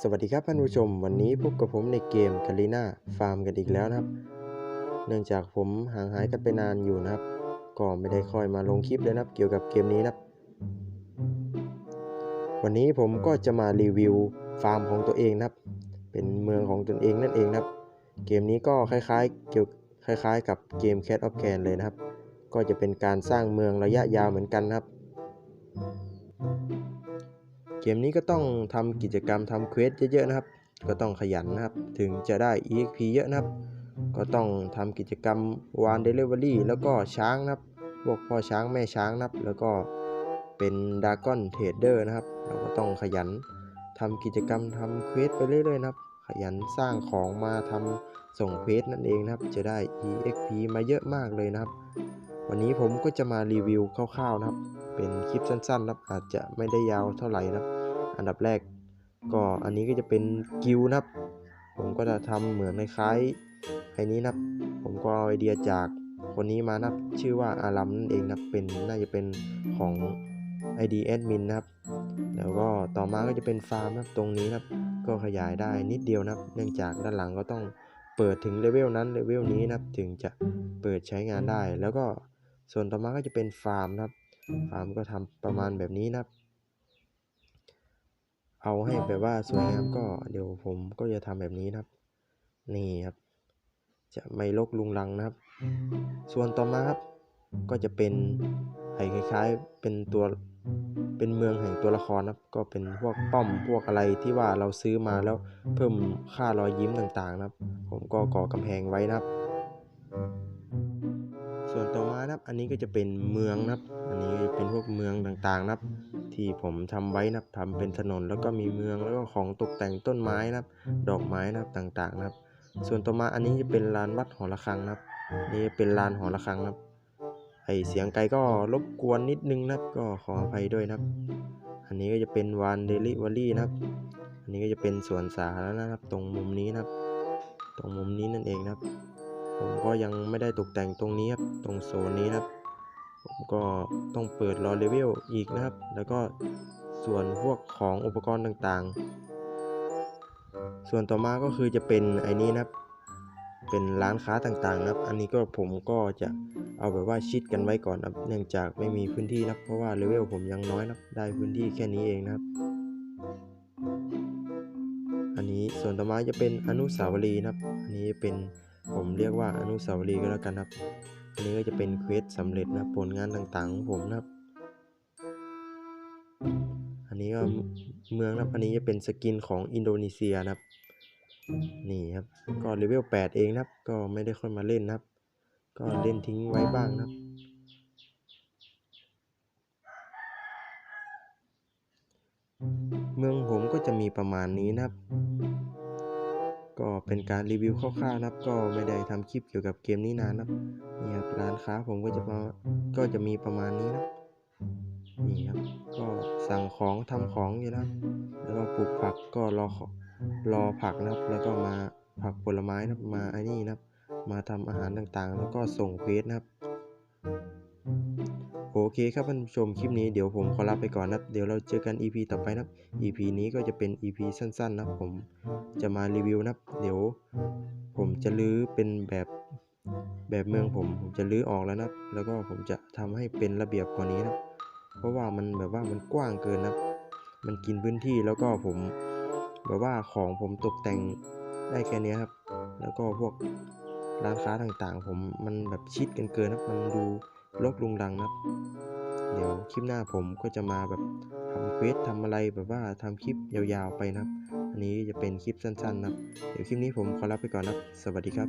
สวัสดีครับท่านผู้ชม วันนี้พบกับผมในเกมคาริน่าฟาร์มกันอีกแล้วนะครับ เนื่องจากผมห่างหายกันไปนานอยู่นะครับ ก็ไม่ได้ค่อยมาลงคลิปเลยนะครับ เกี่ยวกับเกมนี้นะครับ วันนี้ผมก็จะมารีวิวฟาร์มของตัวเองนะครับ เป็นเมืองของตนเองนั่นเองนะครับ เกมนี้ก็คล้ายๆเกี่ยวคล้ายๆ กับเกม Cat of Can เลยนะครับ ก็จะเป็นการสร้างเมืองระยะยาวเหมือนกันนะครับ เกมนี้ก็ต้องทำกิจกรรมทำเควสเยอะๆนะครับ ก็ต้องขยันนะครับ ถึงจะได้ EXP เยอะนะครับ ก็ต้องทำกิจกรรมวานเดลิเวอรี่แล้วก็ช้างนะครับพวกพ่อช้างแม่ช้างนะครับ แล้วก็เป็นดากอนเทรดเดอร์นะครับ เราก็ต้องขยันทำกิจกรรมทำเควสไปเรื่อยๆนะครับ ขยันสร้างของมาทำส่งเควสนั่นเองนะครับ จะได้ EXP มาเยอะมากเลยนะครับ วันนี้ผมก็จะมารีวิวคร่าวๆนะครับ เป็นคลิปสั้นๆนะครับอาจจะไม่ได้ยาวเท่าไหร่นะครับ อันดับแรก ก็อันนี้ก็จะเป็นกิลด์นะครับ ผมก็จะทำเหมือนคล้ายๆไอ้นี้นะครับ ผมก็เอาไอเดียจากคนนี้มานะครับ ชื่อว่าอารัมนั่นเองนะครับเป็นน่าจะเป็นของ ID Admin นะครับ แล้วก็ต่อมาก็จะเป็นฟาร์มนะครับตรงนี้นะครับ ก็ขยายได้นิดเดียวนะครับ เนื่องจากด้านหลังก็ต้องเปิดถึงเลเวลนั้นเลเวลนี้นะครับถึงจะเปิดใช้งานได้ แล้วก็ส่วนต่อมาก็จะเป็นฟาร์มนะครับ ฟาร์มก็ทำประมาณแบบนี้นะครับ เอาให้แบบว่าสวยงามก็เดี๋ยวผมก็จะทำแบบนี้นะครับ นี่ครับ จะไม่ลกลุงลังนะครับ ส่วนต่อมาครับ ก็จะเป็นไอ้คล้าย ๆ เป็นตัวเป็นเมืองแห่งตัวละครนะครับ ก็เป็นพวกป้อมพวกอะไรที่ว่าเราซื้อมาแล้วเพิ่มค่ารอยยิ้มต่างๆนะครับ ผมก็ก่อกำแพงไว้นะครับส่ว นะครับ อันนี้ก็จะเป็นเมืองนะครับ อันนี้เป็นพวกเมืองต่างๆนะครับ ที่ผมทำไว้นะครับทำเป็นถนนแล้วก็มีเมืองแล้วก็ของตกแต่งต้นไม้นะครับ ดอกไม้นะครับต่างๆนะครับ ส่วนต่อมาอันนี้จะเป็นลานวัดหอระฆังนะครับ นี่เป็นลานหอระฆังนะครับ ไอเสียงไกลก็รบกวนนิดนึงนะครับ ก็ขออภัยด้วยนะครับ อันนี้ก็จะเป็นวานเดลิเวอรี่นะครับ อันนี้ก็จะเป็นสวนสาธารณะนะครับ ตรงมุมนี้นะครับ ตรงมุมนี้นั่นเองนะครับ ผมก็ยังไม่ได้ตกแต่งตรงนี้ครับตรงโซนนี้ครับ ผมก็ต้องเปิดรอเลเวลอีกนะครับ แล้วก็ส่วนพวกของอุปกรณ์ต่างๆ ส่วนต่อมาก็คือจะเป็นไอ้นี้นะครับ เป็นร้านค้าต่างๆนะครับ อันนี้ก็ผมก็จะเอาแบบว่าชิดกันไว้ก่อนนะครับ เนื่องจากไม่มีพื้นที่นะเพราะว่าเลเวลผมยังน้อยนะได้พื้นที่แค่นี้เองนะครับ อันนี้ส่วนต่อมาจะเป็นอนุสาวรีย์นะครับ อันนี้เป็น ผมเรียกว่าอนุสาวรีย์ก็แล้วกันครับอันนี้ก็จะเป็นเควสสำเร็จนะผลงานต่างๆของผมนะครับ อันนี้ก็เมืองนะครับอันนี้จะเป็นสกินของอินโดนีเซียนะครับ นี่ครับ ก็เลเวล8 เองนะครับ ก็ไม่ได้ค่อยมาเล่นนะครับ ก็เล่นทิ้งไว้บ้างนะครับเมืองผมก็จะมีประมาณนี้นะครับ ก็เป็นการรีวิวคร่าวๆนะครับ ก็ไม่ได้ทำคลิปเกี่ยวกับเกมนี้นานนะครับนี่ครับร้านค้าผมก็จะมาก็จะมีประมาณนี้นะนี่ครับก็สั่งของทำของอยู่นะแล้วก็ปลูกผักก็รอรอผักนะครับ แล้วก็มาผักผลไม้นะมาไอ้นี่นะครับ มาทำอาหารต่างๆ แล้วก็ส่งเฟสนะครับ เคครับท่านผู้ชมคลิปนี้เดี๋ยวผมขอลาไปก่อนนะเดี๋ยวเราเจอกัน EP ต่อไปนะ EP นี้ก็จะเป็น EP สั้นๆนะผมจะมารีวิวนะเดี๋ยว ผมจะลื้อเป็นแบบแบบเมืองผมผมจะลื้อออกแล้วนะแล้วก็ผมจะทำให้เป็นระเบียบกว่านี้นะเพราะว่ามันแบบว่ามันกว้างเกินนะมันกินพื้นที่แล้วก็ผมแบบว่าของผมตกแต่งได้แค่นี้ครับ แล้วก็พวกร้านค้าต่างๆ ผมมันแบบชิดกันเกินนะมันดู ลกลุงรังนะครับเดี๋ยวคลิปหน้าผมก็จะมาแบบทำเควสทำอะไรแบบว่าทำคลิปยาวๆไปนะครับ อันนี้จะเป็นคลิปสั้นๆนะครับ เดี๋ยวคลิปนี้ผมขอลาไปก่อนนะครับ สวัสดีครับ